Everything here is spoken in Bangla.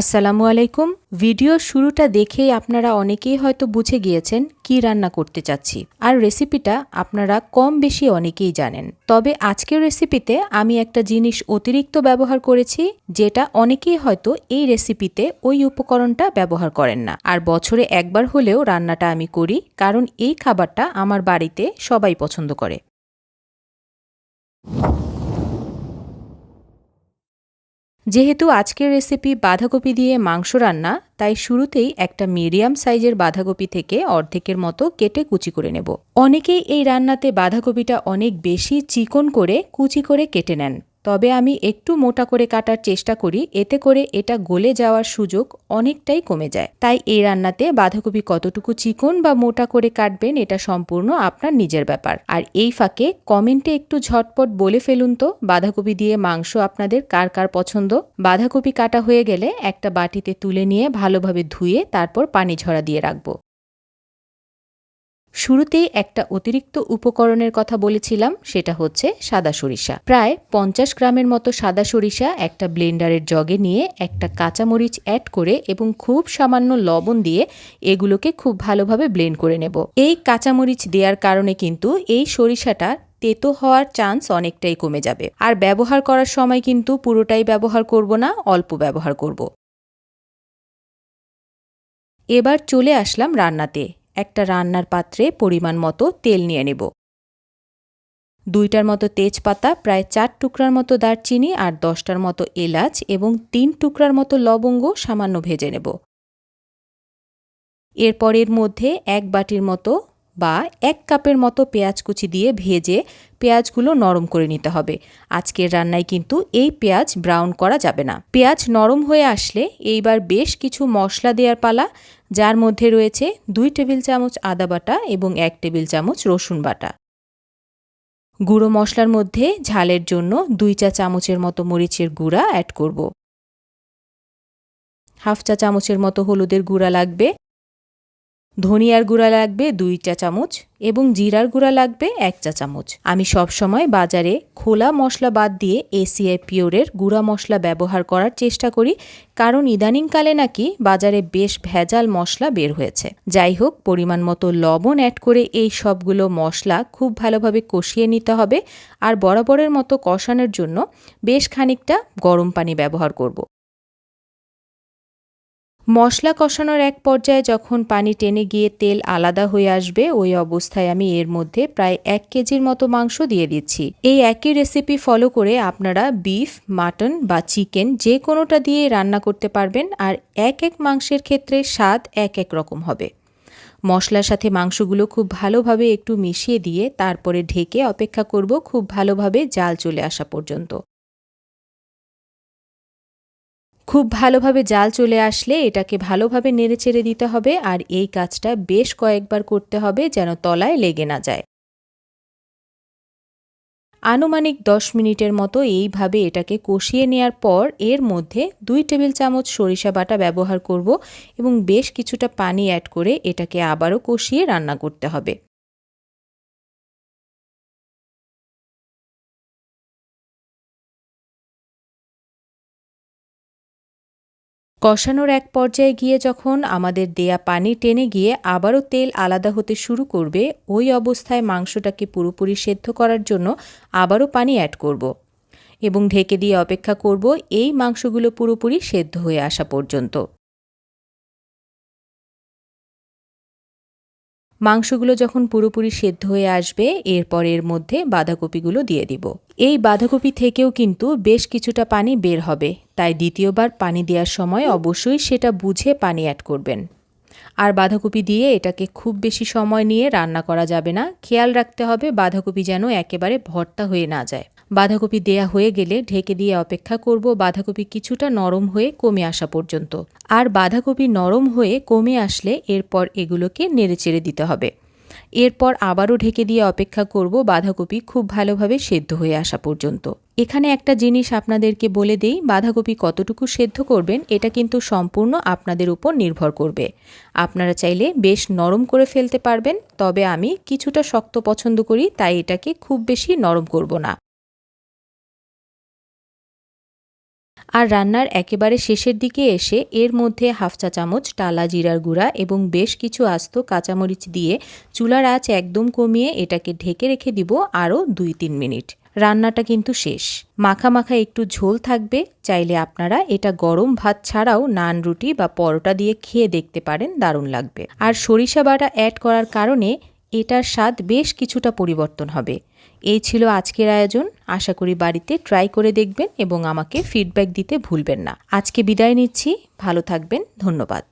আসসালামু আলাইকুম। ভিডিও শুরুটা দেখেই আপনারা অনেকেই হয়তো বুঝে গিয়েছেন কি রান্না করতে চাচ্ছি। আর রেসিপিটা আপনারা কম বেশি অনেকেই জানেন। তবে আজকের রেসিপিতে আমি একটা জিনিস অতিরিক্ত ব্যবহার করেছি, যেটা অনেকেই হয়তো এই রেসিপিতে ওই উপকরণটা ব্যবহার করেন না। আর বছরে একবার হলেও রান্নাটা আমি করি, কারণ এই খাবারটা আমার বাড়িতে সবাই পছন্দ করে। যেহেতু আজকের রেসিপি বাঁধাকপি দিয়ে মাংস রান্না, তাই শুরুতেই একটা মিডিয়াম সাইজের বাঁধাকপি থেকে অর্ধেকের মতো কেটে কুচি করে নেব। অনেকেই এই রান্নাতে বাঁধাকপিটা অনেক বেশি চিকন করে কুচি করে কেটে নেন। তবে আমি একটু মোটা করে কাটার চেষ্টা করি, এতে করে এটা গলে যাওয়ার সুযোগ অনেকটাই কমে যায়। তাই এই রান্নাতে বাঁধাকপি কতটুকু চিকন বা মোটা করে কাটবেন এটা সম্পূর্ণ আপনার নিজের ব্যাপার। আর এই ফাঁকে কমেন্টে একটু ঝটপট বলে ফেলুন তো, বাঁধাকপি দিয়ে মাংস আপনাদের কার কার পছন্দ? বাঁধাকপি কাটা হয়ে গেলে একটা বাটিতে তুলে নিয়ে ভালোভাবে ধুয়ে তারপর পানি ঝরা দিয়ে রাখব। শুরুতেই একটা অতিরিক্ত উপকরণের কথা বলেছিলাম, সেটা হচ্ছে সাদা সরিষা। প্রায় পঞ্চাশ গ্রামের মতো সাদা সরিষা একটা ব্লেন্ডারের জগে নিয়ে একটা কাঁচামরিচ অ্যাড করে এবং খুব সামান্য লবণ দিয়ে এগুলোকে খুব ভালোভাবে ব্লেন্ড করে নেব। এই কাঁচামরিচ দেওয়ার কারণে কিন্তু এই সরিষাটা তেতো হওয়ার চান্স অনেকটাই কমে যাবে। আর ব্যবহার করার সময় কিন্তু পুরোটাই ব্যবহার করব না, অল্প ব্যবহার করব। এবার চলে আসলাম রান্নাতে। একটা রান্নার পাত্রে পরিমাণ মতো তেল নিয়ে নেব। দুইটার মতো তেজপাতা, প্রায় চার টুকরার মতো দারচিনি আর দশটার মতো এলাচ এবং তিন টুকরার মতো লবঙ্গ সামান্য ভেজে নেব। এরপর এর মধ্যে এক বাটির মতো বা এক কাপের মতো পেঁয়াজ কুচি দিয়ে ভেজে পেঁয়াজগুলো নরম করে নিতে হবে। আজকের রান্নায় কিন্তু এই পেঁয়াজ ব্রাউন করা যাবে না। পেঁয়াজ নরম হয়ে আসলে এইবার বেশ কিছু মশলা দেওয়ার পালা যার মধ্যে রয়েছে দুই টেবিল চামচ আদা বাটা এবং এক টেবিল চামচ রসুন বাটা। গুঁড়ো মশলার মধ্যে ঝালের জন্য দুই চা চামচের মতো মরিচের গুঁড়া অ্যাড করব। হাফ চা চামচের মতো হলুদের গুঁড়া লাগবে। ধনিয়ার গুঁড়া লাগবে দুই চা চামচ এবং জিরার গুঁড়া লাগবে এক চা চামচ। আমি সব সময় বাজারে খোলা মশলা বাদ দিয়ে এসিআই পিওরের গুঁড়া মশলা ব্যবহার করার চেষ্টা করি, কারণ ইদানিংকালে নাকি বাজারে বেশ ভেজাল মশলা বের হয়েছে। যাই হোক, পরিমাণ মতো লবণ অ্যাড করে এই সবগুলো মশলা খুব ভালোভাবে কষিয়ে নিতে হবে, আর বরাবরের মতো কষানোর জন্য বেশ খানিকটা গরম পানি ব্যবহার করব। মশলা কষানোর এক পর্যায়ে যখন পানি টেনে গিয়ে তেল আলাদা হয়ে আসবে, ওই অবস্থায় আমি এর মধ্যে প্রায় এক কেজির মতো মাংস দিয়ে দিচ্ছি। এই একই রেসিপি ফলো করে আপনারা বিফ মাটন বা চিকেন যে কোনোটা দিয়ে রান্না করতে পারবেন, আর এক এক মাংসের ক্ষেত্রে স্বাদ এক এক রকম হবে। মশলার সাথে মাংসগুলো খুব ভালোভাবে একটু মিশিয়ে দিয়ে তারপরে ঢেকে অপেক্ষা করব খুব ভালোভাবে জাল চলে আসা পর্যন্ত। খুব ভালোভাবে জাল চলে আসলে এটাকে ভালোভাবে নেড়ে নেড়েচেড়ে দিতে হবে আর এই কাজটা বেশ কয়েকবার করতে হবে যেন তলায় লেগে না যায়। আনুমানিক দশ মিনিটের মতো এইভাবে এটাকে কষিয়ে নেওয়ার পর এর মধ্যে দুই টেবিল চামচ সরিষা বাটা ব্যবহার করব এবং বেশ কিছুটা পানি অ্যাড করে এটাকে আবারও কষিয়ে রান্না করতে হবে। কষানোর এক পর্যায়ে গিয়ে যখন আমাদের দেয়া পানি টেনে গিয়ে আবারও তেল আলাদা হতে শুরু করবে, ওই অবস্থায় মাংসটাকে পুরোপুরি সেদ্ধ করার জন্য আবারও পানি অ্যাড করব। এবং ঢেকে দিয়ে অপেক্ষা করব এই মাংসগুলো পুরোপুরি সেদ্ধ হয়ে আসা পর্যন্ত মাংসগুলো যখন পুরোপুরি সেদ্ধ হয়ে আসবে, এরপর এর মধ্যে বাঁধাকপিগুলো দিয়ে দিব। এই বাঁধাকপি থেকেও কিন্তু বেশ কিছুটা পানি বের হবে, তাই দ্বিতীয়বার পানি দেওয়ার সময় অবশ্যই সেটা বুঝে পানি অ্যাড করবেন। আর বাঁধাকপি দিয়ে এটাকে খুব বেশি সময় নিয়ে রান্না করা যাবে না, খেয়াল রাখতে হবে বাঁধাকপি যেন একেবারে ভর্তা হয়ে না যায়। বাঁধাকপি দেয়া হয়ে গেলে ঢেকে দিয়ে অপেক্ষা করব, বাঁধাকপি কিছুটা নরম হয়ে কমে আসা পর্যন্ত। আর বাঁধাকপি নরম হয়ে কমে আসলে এরপর এগুলোকে নেড়েচেড়ে দিতে হবে। এরপর আবারও ঢেকে দিয়ে অপেক্ষা করব, বাঁধাকপি খুব ভালোভাবে সেদ্ধ হয়ে আসা পর্যন্ত। এখানে একটা জিনিস আপনাদেরকে বলে দেই, বাঁধাকপি কতটুকু সেদ্ধ করবেন, এটা কিন্তু সম্পূর্ণ আপনাদের উপর নির্ভর করবে। আপনারা চাইলে বেশ নরম করে ফেলতে পারবেন, তবে আমি কিছুটা শক্ত পছন্দ করি, তাই এটাকে খুব বেশি নরম করব না। আর রান্নার একেবারে শেষের দিকে এসে এর মধ্যে হাফ চা চামচ টালা জিরার গুঁড়া এবং বেশ কিছু আস্ত কাঁচামরিচ দিয়ে চুলার আঁচ একদম কমিয়ে এটাকে ঢেকে রেখে দিব আরও দুই তিন মিনিট। রান্নাটা কিন্তু শেষ। মাখা মাখা একটু ঝোল থাকবে, চাইলে আপনারা এটা গরম ভাত ছাড়াও নান রুটি বা পরোটা দিয়ে খেয়ে দেখতে পারেন, দারুণ লাগবে। আর সরিষা বাটা অ্যাড করার কারণে এটার স্বাদ বেশ কিছুটা পরিবর্তন হবে। এই ছিল আজকের আয়োজন। আশা করি বাড়িতে ট্রাই করে দেখবেন এবং আমাকে ফিডব্যাক দিতে ভুলবেন না। আজকে বিদায় নিচ্ছি। ভালো থাকবেন। ধন্যবাদ।